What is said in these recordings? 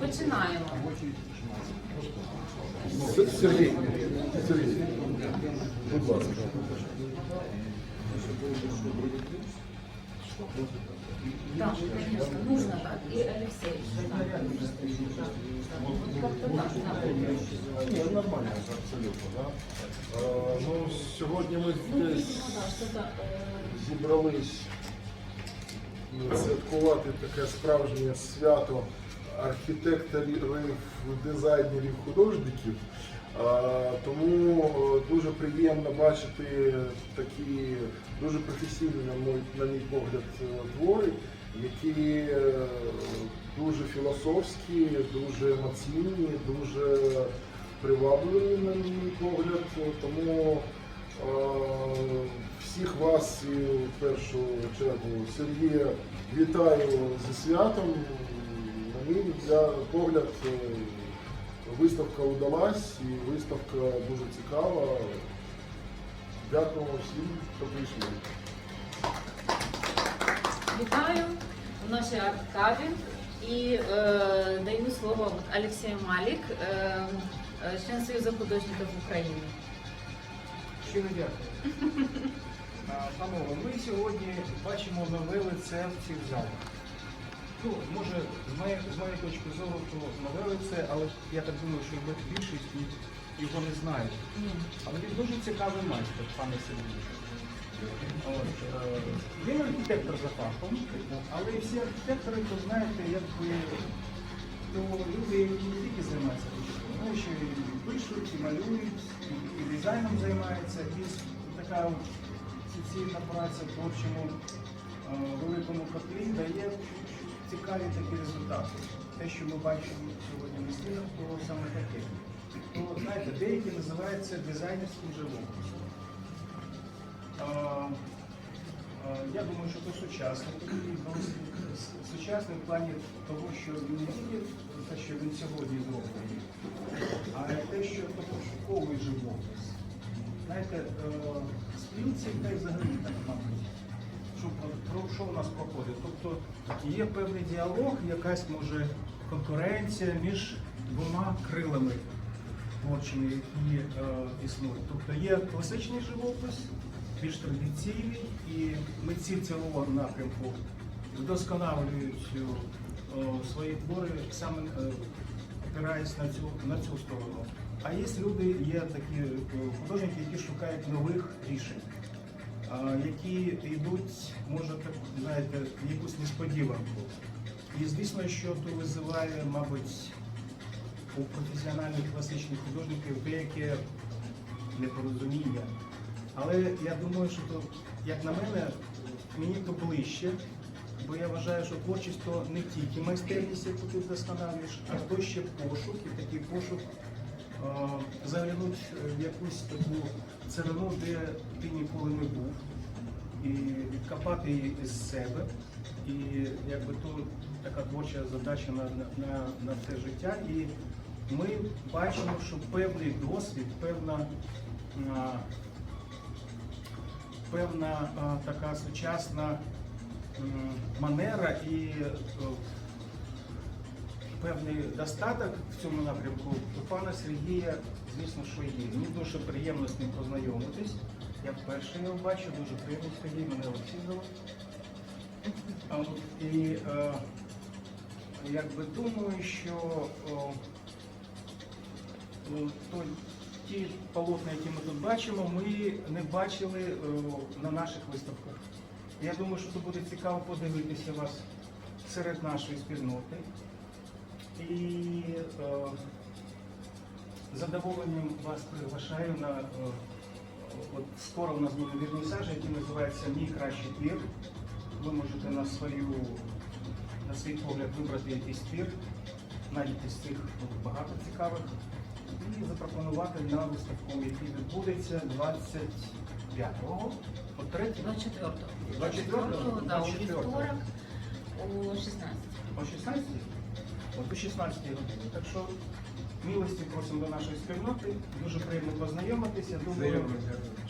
Починаємо. Сергій, Сергій, будь ласка. Конечно, нужно так. И Алексей. Да. Как-то так, да. Ні, нормально, абсолютно. Да? Е, ну, сьогодні ми Ну, да, э, зібрались е, святкувати таке справжнє свято архітекторів, дизайнерів, художників. Тому е, дуже приємно бачити такі дуже професійні, на мій, погляд, е, твори, які е, дуже філософські, дуже емоційні, дуже привабливі, на мій погляд. Тому всіх вас і в першу чергу Сергія вітаю зі святом. Мій для погляд е, виставка удалась і виставка дуже цікава. Дякуємо всім, хто прийшли. Вітаю в нашій арт-каві і е, даю слово Алексею Малік, е, е, член Союзу художників України. Щиро дякую. Панове, ми сьогодні бачимо нове лице в цих залах. Ну, може, з моєї, з моєї точки зору, то нове лице, але я так думаю, що більшість його не знають. Але він дуже цікавий майстер, пане Сергію. От, е, Він архітектор за фахом, але всі архітектори, то знаєте, якби то люди, які не тільки займаються архітектурою, але ще і пишуть, і малюють, і, і дизайном займаються, і така суцільна праця в творчому е, великому котлі дає цікаві такі результати. Те, що ми бачимо сьогодні на стінах, то саме таке. То, знаєте, деякі називають це дизайнерським а, Я думаю, що це сучасний. Сучасний в плані того, що він не тільки те, що він сьогодні зроблений, а те, що пошуковий живопис. Знаєте, е, спілці та й взагалі так, мабуть, що у нас проходить. Тобто є певний діалог, якась може конкуренція між двома крилами творчими, які е, існують. Тобто є класичний живопис, більш традиційний, і митці цього напрямку вдосконалюють е, свої твори саме е, опираясь на цю, на цю сторону. А є люди, є такі е, художники, які шукають нових рішень, які йдуть, може так, знаєте, якусь несподіванку. І звісно, що то визиває, мабуть, у професіональних класичних художників деяке непорозуміння. Але я думаю, що то, як на мене, мені то ближче, бо я вважаю, що творчість то не тільки майстерність, яку ти вдосконалюєш, а то ще пошук, і такий пошук е, заглянуть в якусь таку царину, де ти ніколи не був, і відкопати її із себе. І якби то така творча задача на, на, на, все життя. І ми бачимо, що певний досвід, певна, певна така сучасна манера і е, певний достаток в цьому напрямку у пана Сергія, звісно, що є. Мені дуже приємно з ним познайомитись. Я вперше його бачу, дуже приємно Сергій, мене от, І е, якби думаю, що о, то, ті полотна, які ми тут бачимо, ми не бачили о, на наших виставках. Я думаю, що це буде цікаво подивитися вас серед нашої спільноти. І е, з задоволенням вас приглашаю на е, от скоро у нас буде вірнісаж, який називається Мій кращий твір. Ви можете на свою на свій погляд вибрати якийсь твір, знайдете з цих багато цікавих, і запропонувати на виставку, який відбудеться 25-го, по 3 24-го. 24-го? да, у 24-го. вівторок о 16. О 16? От о 16 годині. Так що милості просимо до нашої спільноти. Дуже приємно познайомитися. Думаю,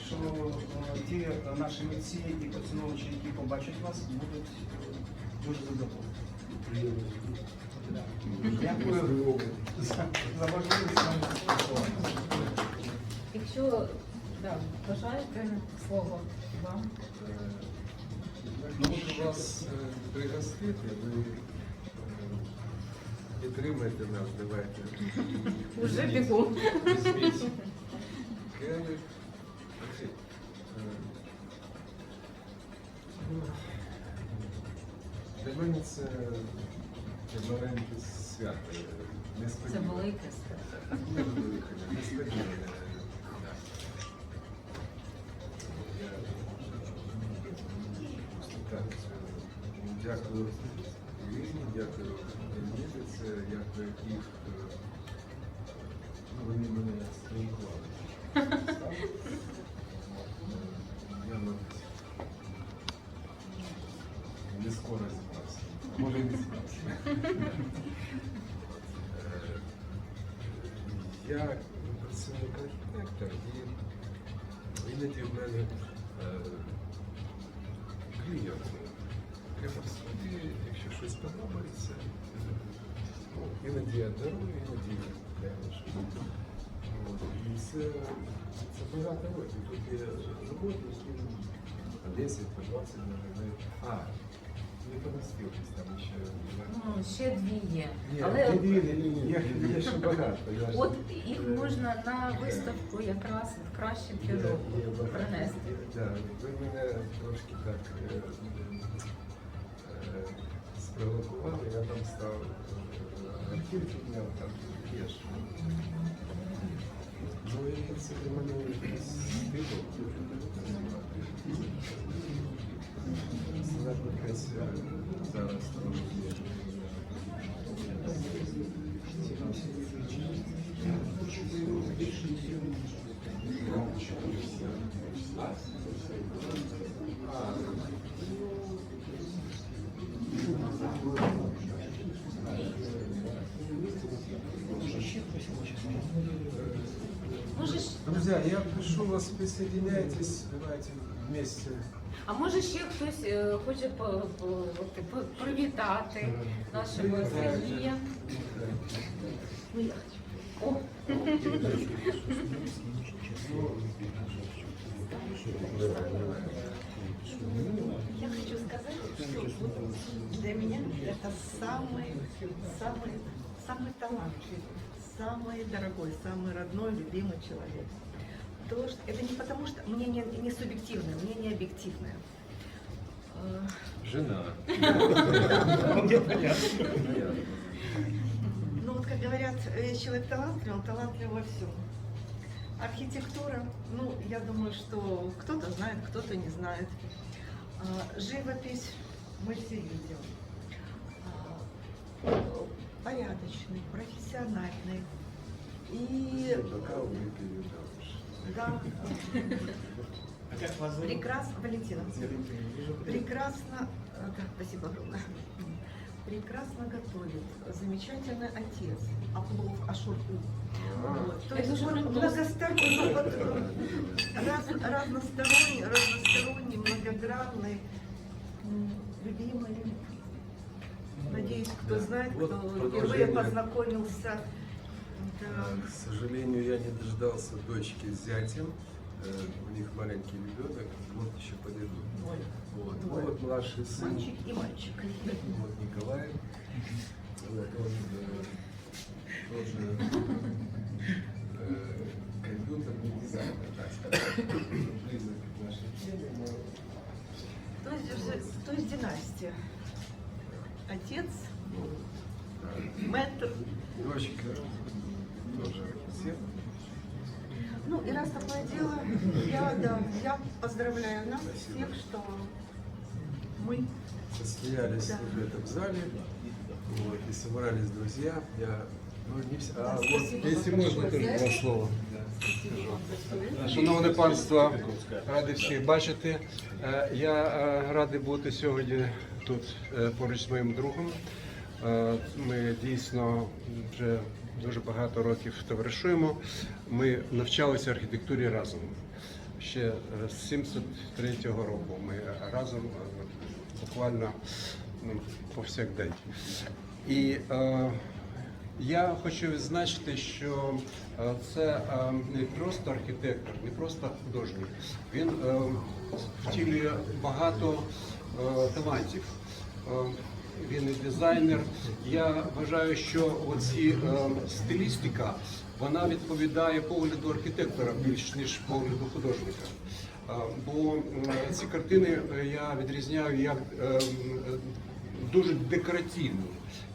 що е, ті е, наші митці і поціновувачі, які побачать вас, будуть е, дуже задоволені. Дякую за, поспілкуватися. Якщо да, бажаєте слово вам. Ну, от вас пригостити, ви підтримайте нас, давайте. Уже бігу. Е, Для мене це маленьке свято. Це велике свято. Дуже велике, несподіване. Дякую Місяце, дякую їх. е, Ну, вони мене спілкували. Я мабуть, не скоро зібрався. Може не зібрався. Я працівник архітектор і іноді в мене е, клієнт якщо щось подобається, іноді я дарую, іноді щось. І це, це багато років. Тут є роботи, які по 10, по 20, може, не. А, не помістились там ще. Ну, ще дві є. Ні, Але ні, ні, ні, ні, є, є ще багато. Я ж- от їх можна на виставку якраз краще для року багато. принести. Да, ви мене трошки так е, спровокували, я там став е, архів підняв, там є ж. Ну і це для мене якийсь стимул. Senatна пенсія зараз трошки. Можеш, Друзья, я прошу вас, присоединяйтесь, давайте вместе. а може ще хтось е, хоче по, по, от, по- привітати нашого Сергія? О, Я хочу сказать, что для меня это самый, самый, самый талантливый, самый дорогой, самый родной, любимый человек. То, что, это не потому, что мнение не субъективное, мнение объективное. Жена. Ну вот, как говорят, э, человек талантлив, он талантлив во всем. Архитектура, ну, я думаю, что кто-то знает, кто-то не знает. А, Живопись мы все видим. Порядочный, профессиональный. И да А прекрасно, Валентина, прекрасно, да, спасибо огромное. Прекрасно готовит, замечательный отец, Оплов Ашурку. Вот. То есть он многосторонний, вот, раз- разносторонний, разносторонний, многогранный, любимый. Надеюсь, кто знает, Вот кто продолжение. впервые познакомился. Да. К сожалению, я не дождался дочки с зятем. Э, У них маленький ребенок, вот еще. Двое. Вот, ну вот младший сын, Мальчик и мальчик. вот Николай, вот он э, тоже э, компьютерный дизайнер, так сказать, близок к нашей теме, но То есть, то есть династия. Отец, мэтр. дочка тоже всех. Ну и раз такое дело, я, да, я поздравляю нас Спасибо. всех, что мы состоялись Да. в этом зале, вот, и собрались друзья. Я, ну, не все, а вот, если вам можно, тоже два слова. Шановне панство, радий всіх бачити. Е, Я е, радий бути сьогодні тут е, поруч з моїм другом. Е, Ми дійсно вже дуже багато років товаришуємо. Ми навчалися архітектурі разом. Ще е, з 73-го року ми разом е, буквально ну, повсякдень. І е, я хочу відзначити, що це не просто архітектор, не просто художник. Він е, втілює багато е, талантів. Е, Він і дизайнер. Я вважаю, що оці е, стилістика вона відповідає погляду архітектора більш ніж погляду художника. Е, Бо м, ці картини е, я відрізняю як е, дуже декоративні.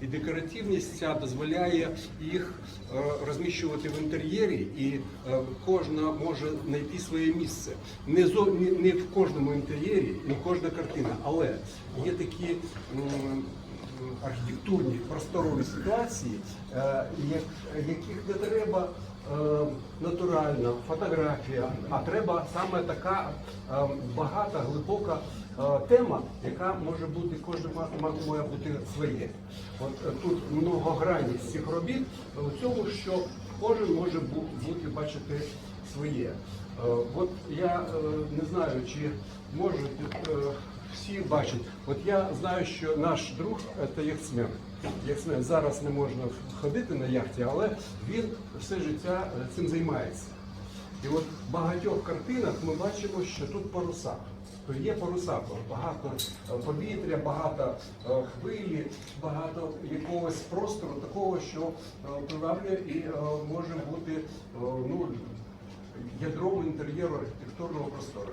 І декоративність ця дозволяє їх е, розміщувати в інтер'єрі, і е, кожна може знайти своє місце. Не, зо, не, в кожному інтер'єрі, не кожна картина, але є такі архітектурні просторові ситуації, е, яких не треба е, натуральна фотографія, а треба саме така е, багата, глибока тема, яка може бути кожен ма- ма- має бути своє. От тут многогранність цих робіт в цьому, що кожен може бути бачити своє. От я не знаю, чи можуть всі бачать. От я знаю, що наш друг це яхтсмен. Яхтсмен зараз не можна ходити на яхті, але він все життя е, цим займається. І от в багатьох картинах ми бачимо, що тут паруса. То є паруса, багато е, повітря, багато е, хвилі, багато якогось простору такого, що е, приваблює і е, може бути е, ну, ядром інтер'єру архітектурного простору.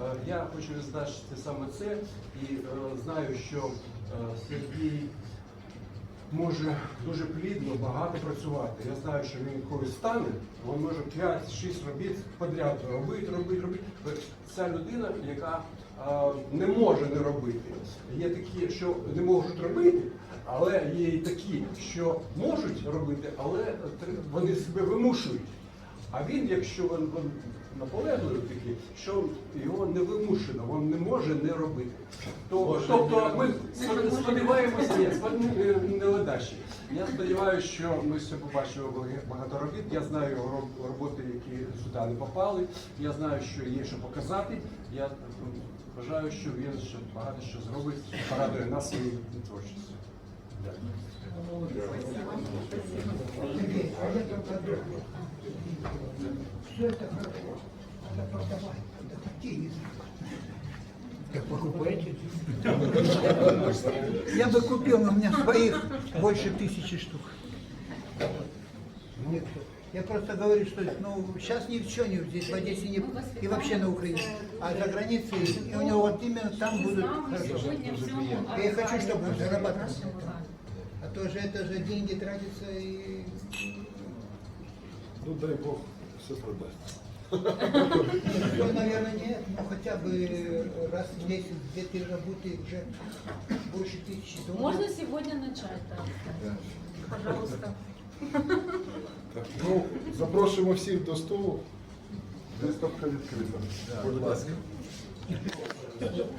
Е, Я хочу відзначити саме це і е, знаю, що е, Сергій може дуже плідно багато працювати. Я знаю, що він коли стане, він може 5-6 робіт подряд робити, робити, робити. Ця людина, яка не може не робити. Є такі, що не можуть робити, але є і такі, що можуть робити, але вони себе вимушують. А він, якщо він, він наполегливий що його не вимушено, він не може не робити. То, тобто ми сподіваємося, ні, не- не ледачі. Я сподіваюся, що ми ще побачимо багато робіт. Я знаю роботи, які сюди не попали. Я знаю, що є що показати. Я вважаю, що він ще багато що зробить, порадує нас своєю творчістю. Дякую. Все это хорошо. Надо продавать. Это такие не Как покупаете? Я бы купил, но у меня своих больше тысячи штук. Нет. Я просто говорю, что ну, сейчас ничего не здесь, в Одессе не, и вообще на Украине. А за границей, и у него вот именно там будут хорошо. В Я хочу, чтобы он зарабатывал. так. А то же это же деньги тратятся и Ну дай Бог, все продасть. Ну, наверное, нет, но хотя бы раз в месяц две-три работы уже больше тысячи долларов. Можно сегодня начать, да. Пожалуйста. Так, ну, запрошуємо всіх до столу. Виставка відкрита. Будь ласка.